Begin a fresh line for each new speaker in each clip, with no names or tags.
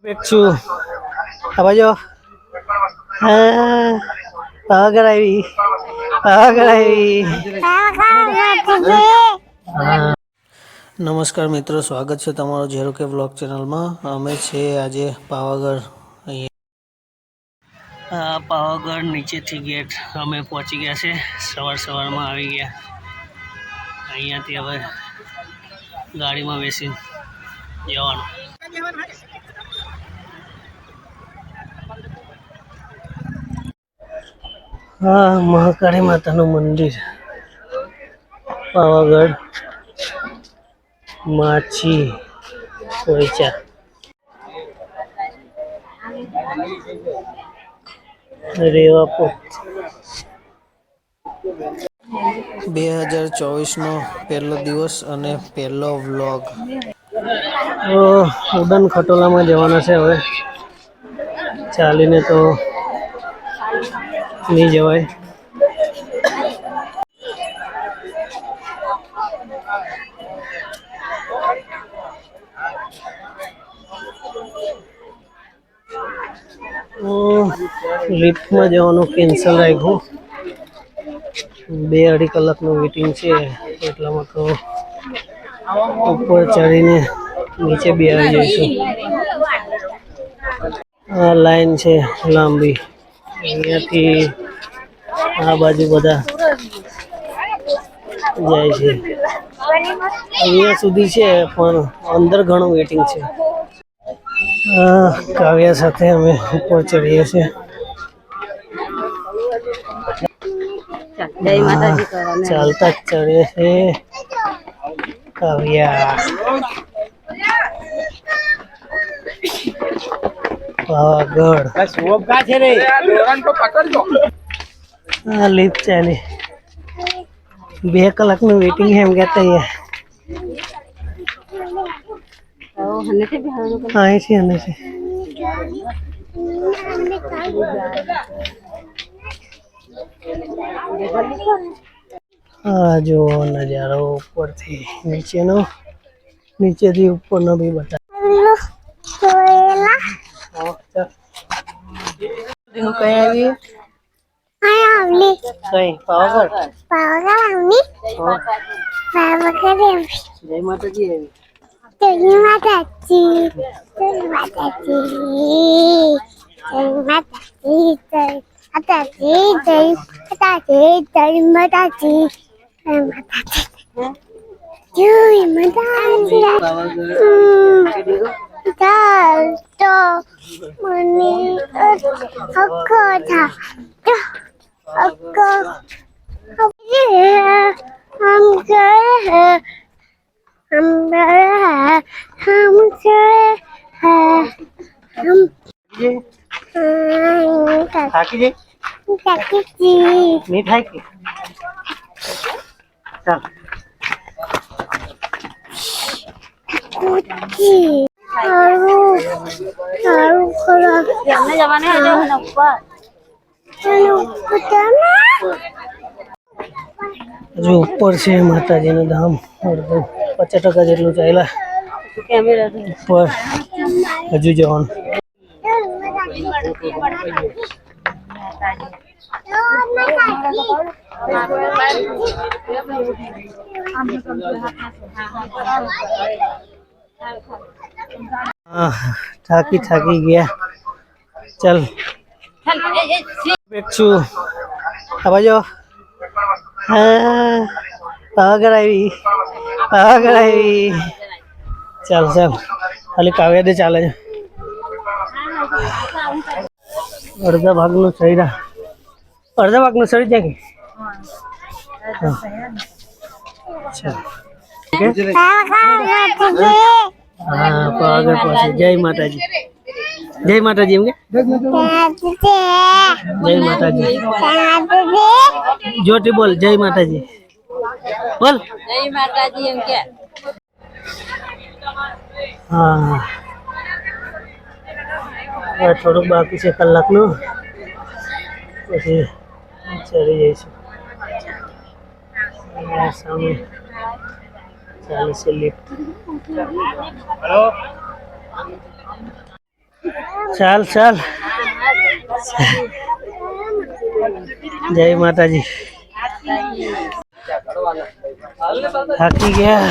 છું આ બાજુ. હા પાવાગઢ આવી પાવાગઢ આવી નમસ્કાર મિત્રો, સ્વાગત છે તમારો ઝેરો કે બ્લોગ ચેનલમાં. અમે છે આજે પાવાગઢ અહીંયા. પાવાગઢ નીચેથી ગેટ અમે પહોંચી ગયા છે. સવાર સવારમાં આવી ગયા. અહીંયાથી હવે ગાડીમાં બેસીને જવાનું. હા મહાકાળી માતાનું મંદિર. પાવાગઢ માછી કોઈચા રેવાપુર બે હજાર ચોવીસનો પહેલો દિવસ અને પહેલો વ્લોગ. ઉડન ખટોલામાં જવાના છે હવે. ચાલીને તો નહીં જવાય. લિફ્ટમાં જવાનું કેન્સલ રાખ્યું. બે અઢી કલાકનું વેટિંગ છે એટલામાં તો ઉપર ચડીને નીચે બી આવી જઈશું. આ લાઈન છે લાંબી. અહીંયાથી આ બાજુ બધા જાય છે. અહીંયા સુધી છે પણ અંદર ઘણું વેટિંગ છે. કાવ્યા સાથે અમે ઉપર ચડીએ છીએ. ચાલતા જ ચડીએ છીએ. કાવ્યા. પાવાગઢ. હા લિફ્ટ ચાલી. બે કલાકનું વેટિંગ છે એમ કહેતા અહીંયા.
ઓ હને તે બિહારનું
અહીંથી. અને છે આ જો નજારો ઉપરથી નીચેનો. નીચેથી ઉપરનો બી બતા
કઈ આવી
કઈ પાવાગઢ પાવાગઢ આવી જય માતાજી આવી
જય માતાજી જય માતાજી જય માતાજી જય માતાજી જય માતાજી
જય માતાજી
જય
માતાજી જય માતાજી પાવાગઢ
তো মনে কথা মিঠাই
কি চল কুচি સારું ઉપર
પોતાના
હજુ ઉપર છે માતાજીનું ધામ. પચાસ ટકા જેટલું ચાલ્યા ઉપર હજુ જવાનું. હા થાકી થાકી ગયા. ચાલ. છું. આ હા પાવાગઢ આવી. પાવાગઢ આવી. ચાલ ચાલ. ખાલી કાવ્યા દે ચાલે છે. અડધા ભાગનું ચડ્યા અડધા ભાગનું ચડી જાય કે. ચાલ. હા પાવાગઢ પાસે જય માતાજી. જય માતાજી એમ કે? જય માતાજી. જોટી બોલ જય માતાજી. બોલ.
જય માતાજી એમ કે.
હા. થોડુંક બાકી છે કલાકનું. પછી ચડી જઈશું. સામે. ચાલે છે લિફ્ટ ચાલ ચાલ. જય માતાજી. થાકી ગયા.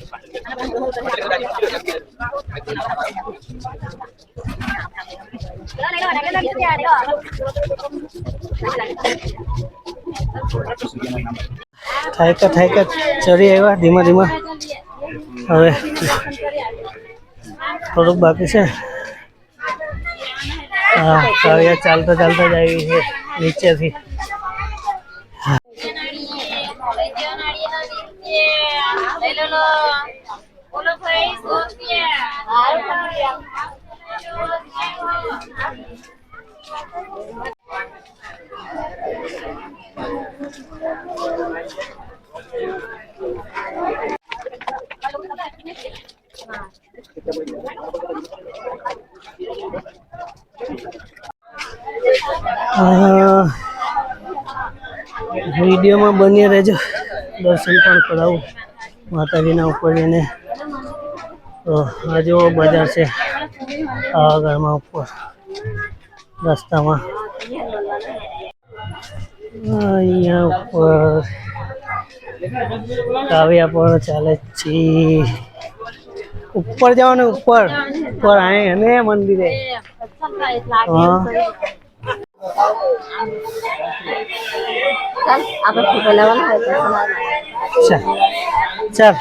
હવ થાયકા થાયકા, ચડી આવ્યા, ધીમા ધીમા. હવે થોડુંક બાકી છે. હા ચાલતા ચાલતા જ આવી છે નીચેથી. હા. વિડીયોમાં બની રહેજો દર્શન પણ કરાવું માતાજીના ઉપર તો આ જેવો બજાર છે પાવાગઢમાં ઉપર રસ્તામાં. અહીંયા ઉપર કાવ્યા પણ ચાલે છે. ઉપર જવાનું ઉપર. ઉપર આય અને મંદિરે. હા.
ચાલ આપણે ફોટો લેવાનો હોય તો
ચાલ ચાલ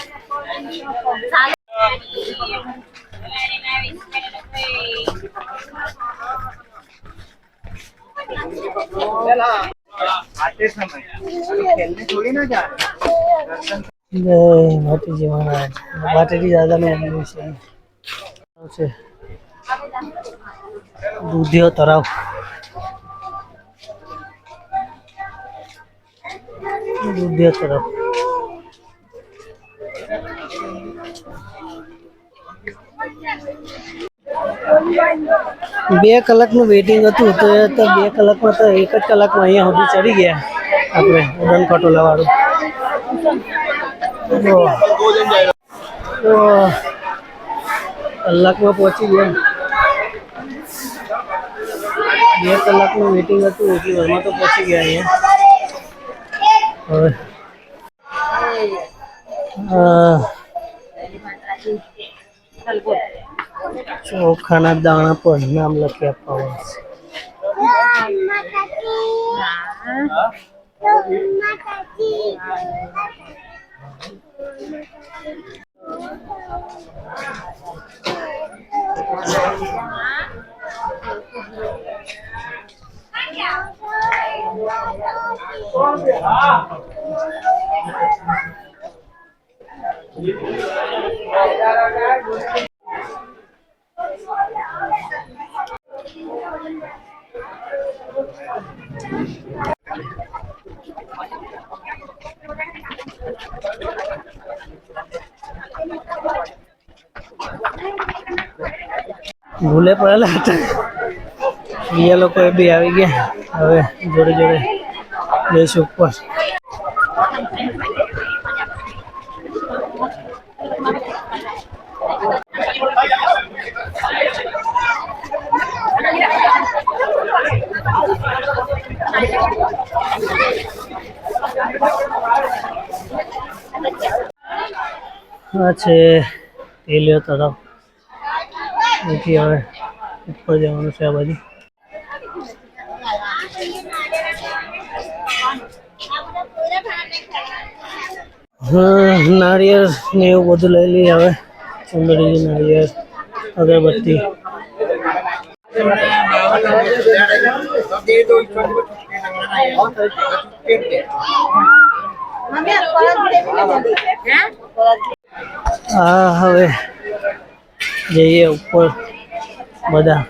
જય માતાજી મહારાજ માતાજી દાદાનું મંદિર છે છે તરફ બે કલાકનું વેઇટિંગ હતું તો એ તો બે કલાકમાં તો એક જ કલાકમાં અહીંયા સુધી ચડી ગયા આપણે ઉડન ખટોલા લેવાનું તો કલાકમાં પહોંચી ગયા. બે કલાકનું વેઇટિંગ હતું એટલી વારમાં તો પહોંચી ગયા અહીંયા. ચોખાના દાણા પર નામ લખી આપવામાં આવશે ભૂલે પડેલા હતા. બીજા લોકો એ બી આવી ગયા. હવે જોડે જોડે જઈશું ઉપર આ છે તેલિયો તળાવ. અહીંથી હવે ઉપર જવાનું છે આ બાજુ. નાળિયેર ને એવું બધું લઈ લઈએ હવે ચુંદડી નાળિયેર અગરબત્તી હા હવે જઈએ ઉપર બધા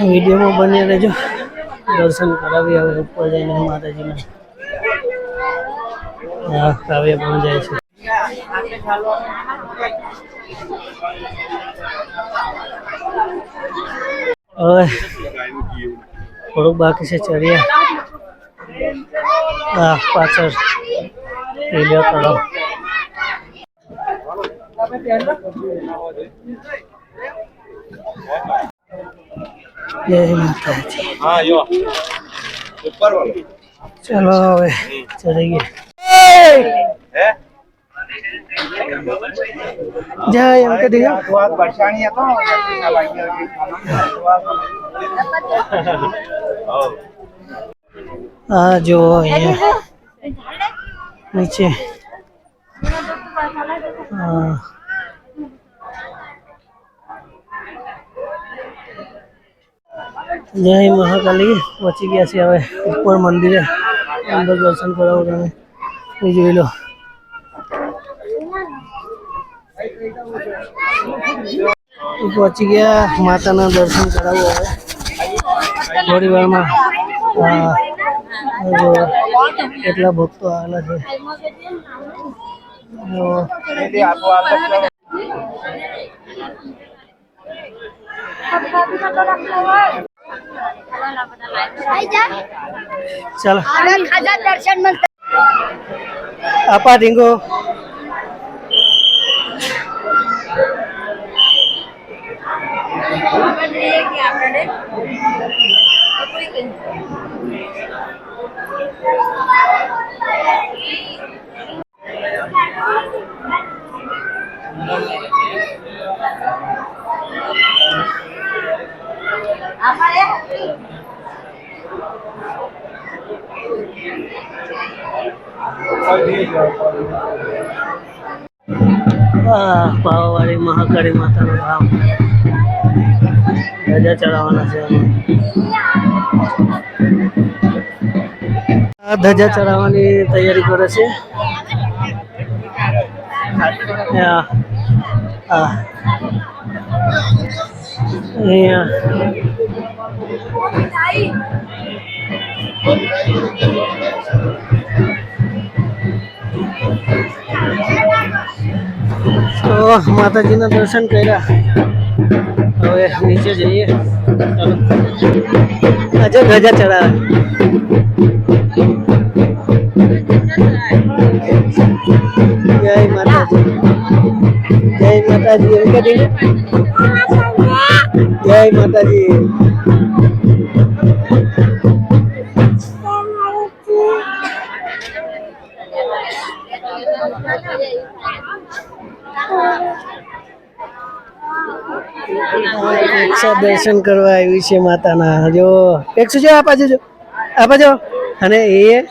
વિડીયોમાં બની રહેજો. દર્શન કરાવી હવે ઉપર જઈને માતાજીના. હા કાવ્ય પણ જાય છે. હવે થોડુંક બાકી છે ચડિયા. હા પાછળ લીલો તળાવ. જય માતાજી. ચલો હવે ચડીએ જય એમ કે દીધો હા જો અહીંયા નીચે. હા. જય મહાકાલી. પહોંચી ગયા છે હવે ઉપર મંદિરે. અંદર દર્શન કરાવો તમે. એ જોઈ લો. પહોંચી ગયા. માતાના દર્શન કરાવો હવે. થોડી વારમાં કેટલા ભક્તો આવેલા છે. ચાલો. આપા ઢીંગો આ પાવાવાળી મહાકાળી માતાનું ધામ ધજા ચડાવવાના છે આ ધજા ચડાવવાની તૈયારી કરે છે આ આ અહીંયા તો માતાજીના દર્શન કર્યા. હવે નીચે જઈએ. ચાલો. આજે ધજા ચડાવે. જય માતાજી. જય માતાજી. જય માતાજી. એકસો દર્શન કરવા આવી છે માતાના. જો એકસો જો આપા જો. આપા જો અને એ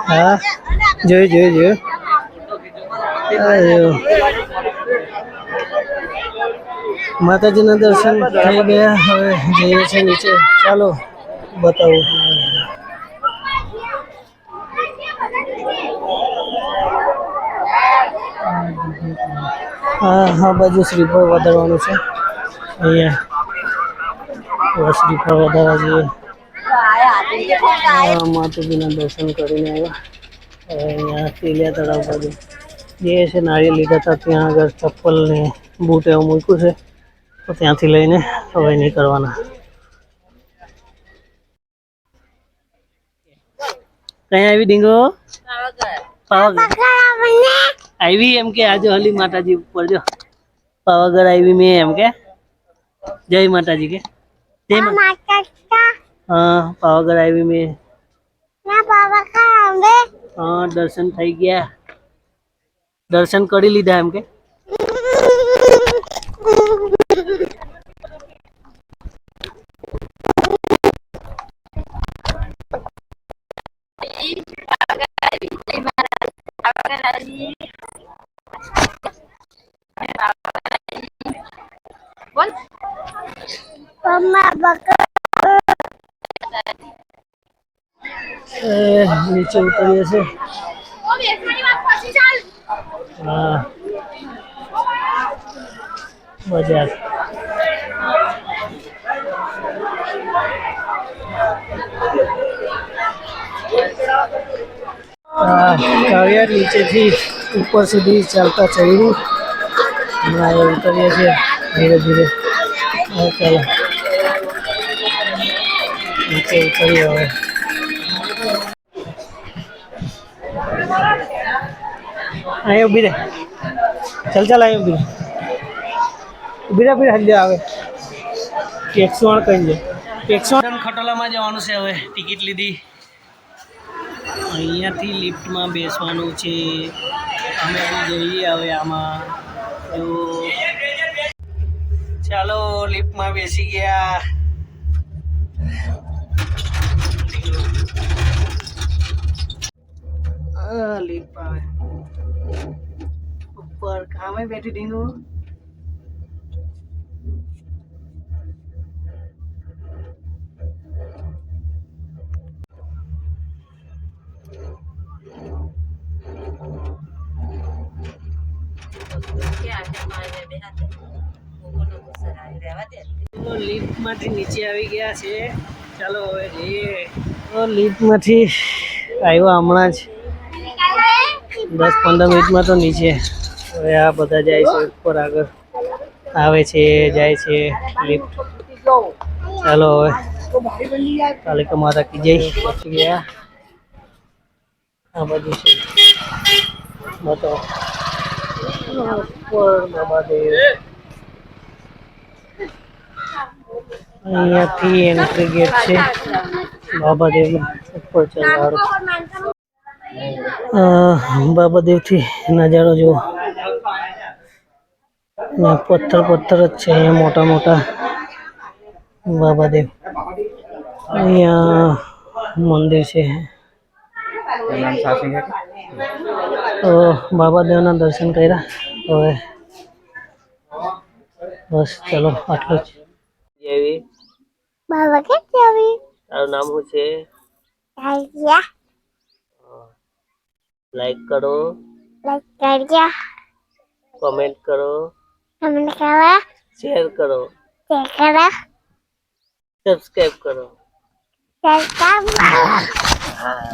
હા જોયું જોયું જોયું. માતાજીના દર્શન થઈ ગયા. હવે જઈએ છે નીચે. ચાલો બતાવું. હા હા બાજુ શ્રીફળ વધારવાનું છે. અહીંયા હવે શ્રીફળ વધારવા જઈએ માતાજીના દર્શન કરીને આવ્યા. અહીંયા તળાવ બાજુ જે છે નાળિયેર લીધા હતા ત્યાં આગળ ચપ્પલ ને બૂટ એવું મૂક્યું છે તો ત્યાંથી લઈને હવે નીકળવાના કઈ આવી ડીંગો? આવી એમ કે આજે હલી માતાજી ઉપર જો. પાવાગઢ આવી મેં એમ કે. જય માતાજી કે જય મા-
માતા
હા પાવાગઢ આવી મેં
ના બાબા ખાંબે
હા દર્શન થઈ ગયા દર્શન કરી લીધા એમ કે નીચે ઉતરીએ છે હા. બજાર કાવ્યા નીચેથી ઉપર સુધી ચાલતા ચડ્યું હમણાં ઉતરીએ છીએ ધીરે ધીરે. ચાલો. નીચે ઉતરીએ હવે. અહીં ઊભી રહે. ચાલ ચાલ અહીં ઊભી ઊભી રહે ઊભી રહે આવે. ટેક્સી વાળ કહી દે. વાળા ખટોલામાં જવાનું છે હવે, ટિકિટ લીધી. અહીંયાથી લિફ્ટમાં બેસવાનું છે. અમે જઈએ હવે આમાં. જો. ચાલો, લિફ્ટમાં બેસી ગયા. લિફ્ટ આવે ઉપર કામે બેઠી તો લિફ્ટમાંથી નીચે આવી ગયા છે. ચાલો હવે જઈએ. લિફ્ટમાંથી આવ્યા હમણાં જ. દસ પંદર મિનિટમાં તો નીચે. હવે આ બધા જાય છે ઉપર આગળ. આવે છે, જાય છે લિફ્ટ ચાલો હવે. કાલિકા માતા કી જઈ પહોંચી ગયા. આ બધું છે. બતાવો અહીંયાથી એન્ટ્રી ગેટ છે. બાબાદેવ ઉપર ચડવાનું બાબાદેવથી નજારો જુઓ. ને પથ્થર પથ્થર જ છે અહીંયા મોટા મોટા બાબાદેવ. અહીંયા મંદિર છે. તો બાબાદેવના દર્શન કર્યા. હવે બસ ચલો આટલું જ.
બાબા કે
તારું નામ શું છે? લાઈક કરો.
લાઈક કરજો
કમેન્ટ કરો.
તમને કરો.
શેર કરો.
શેર કરો.
સબસ્ક્રાઇબ કરો.
સબસ્ક્રાઇબ
હા.